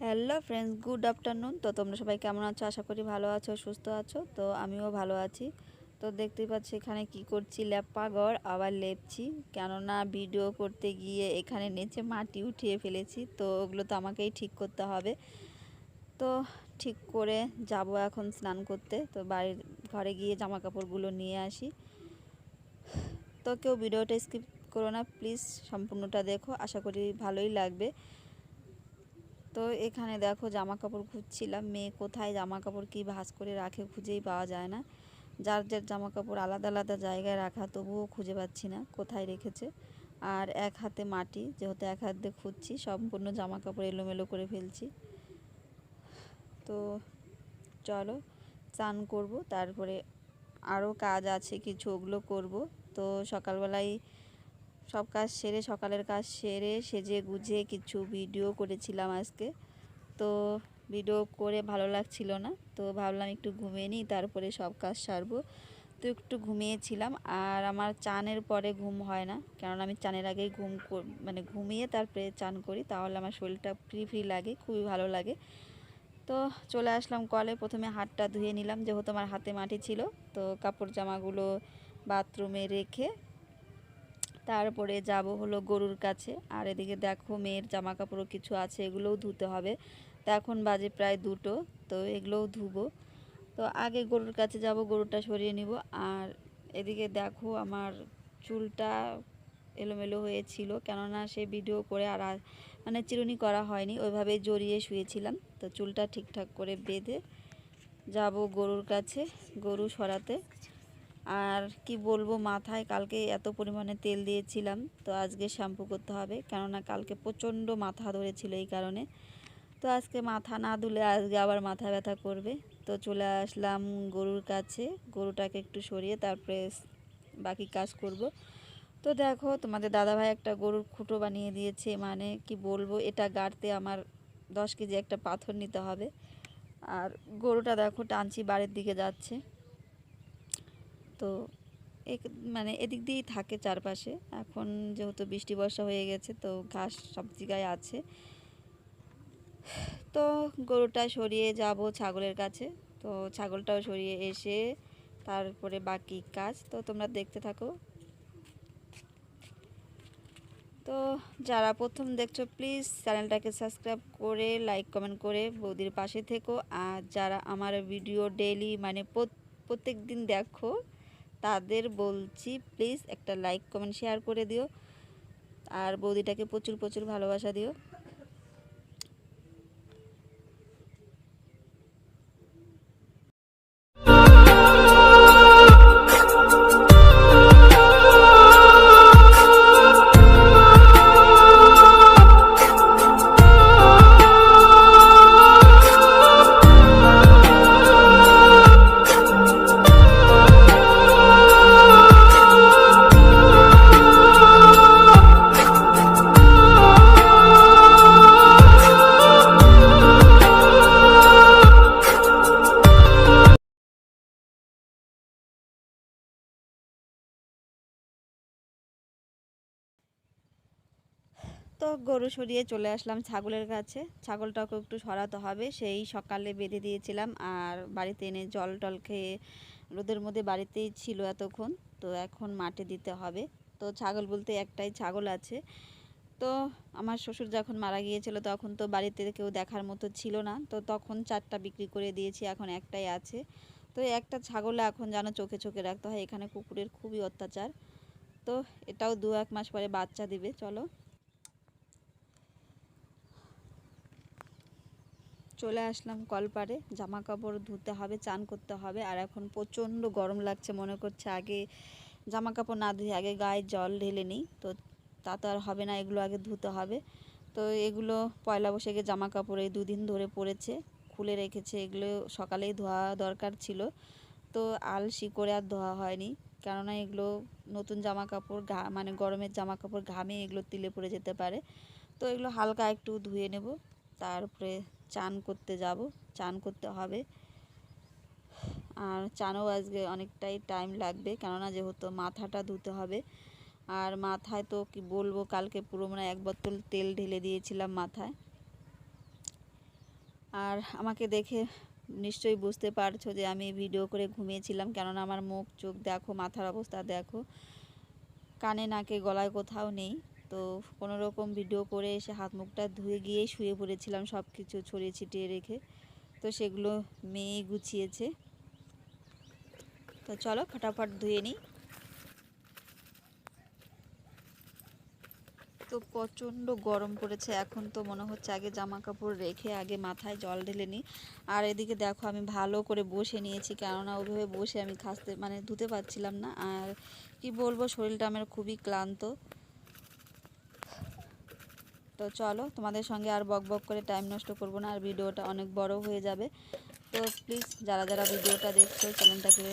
Hello friends, good afternoon. তো তোমরা সবাই কেমন আছো? আশা করি ভালো আছো, সুস্থ আছো। তো আমিও ভালো আছি। তো দেখতেই পাচ্ছি এখানে কি করছি ল্যাপাগড় আবার লেপছি। কেননা ভিডিও করতে গিয়ে এখানে নিচে মাটি উঠিয়ে ফেলেছি, তো ওগুলো তো আমাকেই ঠিক করতে হবে। তো ঠিক করে যাব এখন স্নান করতে। তো বাড়ির ঘরে গিয়ে জামা কাপড়গুলো নিয়ে আসি। তো কেউ ভিডিওটা স্কিপ করো না, প্লিজ সম্পূর্ণটা দেখো। আশা করি ভালোই লাগবে। তো এখানে দেখো জামা কাপড় খুঁজছিলাম, মেয়ে কোথায় জামা কাপড় কি ভাঁজ করে রাখে খুঁজেই পাওয়া যায় না। যার যার জামা কাপড় আলাদা আলাদা জায়গায় রাখা, তবুও খুঁজে পাচ্ছি না কোথায় রেখেছে। আর এক হাতে মাটি, যেহেতু এক হাত খুঁজছি, সম্পূর্ণ জামা কাপড় এলোমেলো করে ফেলছি। তো চলো চান করব, তারপরে আরও কাজ আছে, কিছু ওগুলো করব। তো সকালবেলায় সব কাজ সেরে, সকালের কাজ সেরে, সেজে গুজে কিছু ভিডিও করেছিলাম আজকে। তো ভিডিও করে ভালো লাগছিল না, তো ভাবলাম একটু ঘুমিয়ে নিই, তারপরে সব কাজ সারবো। তো একটু ঘুমিয়েছিলাম, আর আমার চানের পরে ঘুম হয় না কারণ আমি চানের আগেই ঘুম মানে ঘুমিয়ে তারপরে চান করি, তাহলে আমার শরীরটা ফ্রি ফ্রি লাগে, খুবই ভালো লাগে। তো চলে আসলাম কলে, প্রথমে হাতটা ধুয়ে নিলাম, যেহেতু আমার হাতে মাটি ছিল, তো কাপড় জামাগুলো বাথরুমে রেখে তারপরে যাব হলো গরুর কাছে। আর এদিকে দেখো মেয়ের জামা কাপড়ও কিছু আছে, এগুলোও ধুতে হবে। তো এখন বাজে প্রায় দুটো, তো এগুলোও ধুবো। তো আগে গরুর কাছে যাব, গরুটা সরিয়ে নিব। আর এদিকে দেখো আমার চুলটা এলোমেলো হয়েছিল, কেননা সে ভিডিও করে আর মানে চিরুনি করা হয়নি, ওইভাবেই জড়িয়ে শুয়েছিলাম। তো চুলটা ঠিকঠাক করে বেঁধে যাব গরুর কাছে, গরু সরাতে। আর কি বলব, মাথায় কালকে এত পরিমাণে তেল দিয়েছিলাম, তো আজকে শ্যাম্পু করতে হবে, কেননা কালকে প্রচণ্ড মাথা ধরেছিল এই কারণে। তো আজকে মাথা না ধুলে আজকে আবার মাথা ব্যথা করবে। তো চলে আসলাম গরুর কাছে, গরুটাকে একটু সরিয়ে তারপরে বাকি কাজ করব। তো দেখো, তোমাদের দাদাভাই একটা গরুর খুঁটো বানিয়ে দিয়েছে মানে কি বলব, এটা গাড়তে আমার দশ কেজি একটা পাথর নিতে হবে। আর গরুটা দেখো, টানছি বাড়ির দিকে যাচ্ছে। তো এক মানে এদিক দিয়েই থাকে চারপাশে। এখন যেহেতু বৃষ্টি, বর্ষা হয়ে গেছে, তো ঘাস সব জায়গায় আছে। তো গরুটা সরিয়ে যাব ছাগলের কাছে। তো ছাগলটাও সরিয়ে এসে তারপরে বাকি কাজ। তো তোমরা দেখতে থাকো। তো যারা প্রথম দেখছ, প্লিজ চ্যানেলটাকে সাবস্ক্রাইব করে, লাইক, কমেন্ট করে বৌদির পাশে থেকো। আর যারা আমার ভিডিও ডেলি মানে প্রত্যেক দিন দেখো তাদের বলছি প্লিজ একটা লাইক কমেন্ট শেয়ার করে দিও। আর বৌদিটাকে প্রচুর প্রচুর ভালোবাসা দিও। তো গরু সরিয়ে চলে আসলাম ছাগলের কাছে। ছাগলটাকে একটু সরাতে হবে। সেই সকালে বেঁধে দিয়েছিলাম আর বাড়িতে এনে জল টল খেয়ে রোদের মধ্যে বাড়িতেই ছিল এতক্ষণ। তো এখন মাঠে দিতে হবে। তো ছাগল বলতে একটাই ছাগল আছে। তো আমার শ্বশুর যখন মারা গিয়েছিল তখন তো বাড়িতে কেউ দেখার মতো ছিল না। তো তখন চারটা বিক্রি করে দিয়েছি, এখন একটাই আছে। তো একটা ছাগলে এখন যেন চোখে চোখে রাখতে হয়। এখানে কুকুরের খুবই অত্যাচার। তো এটাও দু এক মাস পরে বাচ্চা দিবে, চলো। চলে আসলাম কলপারে। জামা কাপড় ধুতে হবে, চান করতে হবে। আর এখন প্রচণ্ড গরম লাগছে, মনে করছে আগে জামা কাপড় না ধুয়ে আগে গায়ে জল ঢেলে নিই। তো তা তো আর হবে না, এগুলো আগে ধুতে হবে। তো এগুলো পয়লা বৈশাখে জামা কাপড় এই দুদিন ধরে পড়েছে, খুলে রেখেছে। এগুলো সকালেই ধোয়া দরকার ছিল। তো আলসি করে আর ধোয়া হয়নি। কেননা এগুলো নতুন জামা কাপড় ঘা মানে গরমের জামা কাপড় ঘামে এগুলো তিলে পড়ে যেতে পারে। তো এগুলো হালকা একটু ধুয়ে নেব। তারপরে চান করতে যাব, চান করতে হবে। আর চানও আজকে অনেকটাই টাইম লাগবে, কেননা যেহেতু মাথাটা ধুতে হবে। আর মাথায় তো কি বলব, কালকে পুরো মানে এক বোতল তেল ঢেলে দিয়েছিলাম মাথায়। আর আমাকে দেখে নিশ্চয়ই বুঝতে পারছ যে আমি ভিডিও করে ঘুমিয়েছিলাম, কেননা আমার মুখ, চোখ দেখো, মাথার অবস্থা দেখো। কানে, নাকে, গলায় কোথাও নেই। তো কোনো রকম ভিডিও করে এসে হাত মুখটা ধুয়ে গিয়েই শুয়ে পড়েছিলাম সব কিছু ছড়িয়ে ছিটিয়ে রেখে। তো সেগুলো মেয়ে গুছিয়েছে। তো চলো ফটাফট ধুয়ে নিই। তো প্রচণ্ড গরম পড়েছে, এখন তো মনে হচ্ছে আগে জামা কাপড় রেখে আগে মাথায় জল ঢেলে নিই। আর এদিকে দেখো আমি ভালো করে বসে নিয়েছি, কেননা ওইভাবে বসে আমি খাসতে মানে ধুতে পারছিলাম না। আর কি বলব, শরীরটা আমার খুবই ক্লান্ত। তো চলো, তোমাদের সঙ্গে আর বক বক করে টাইম নষ্ট করব না, আর ভিডিওটা অনেক বড় হয়ে যাবে। তো প্লিজ যারা যারা ভিডিওটা দেখছ চ্যানেলটাকে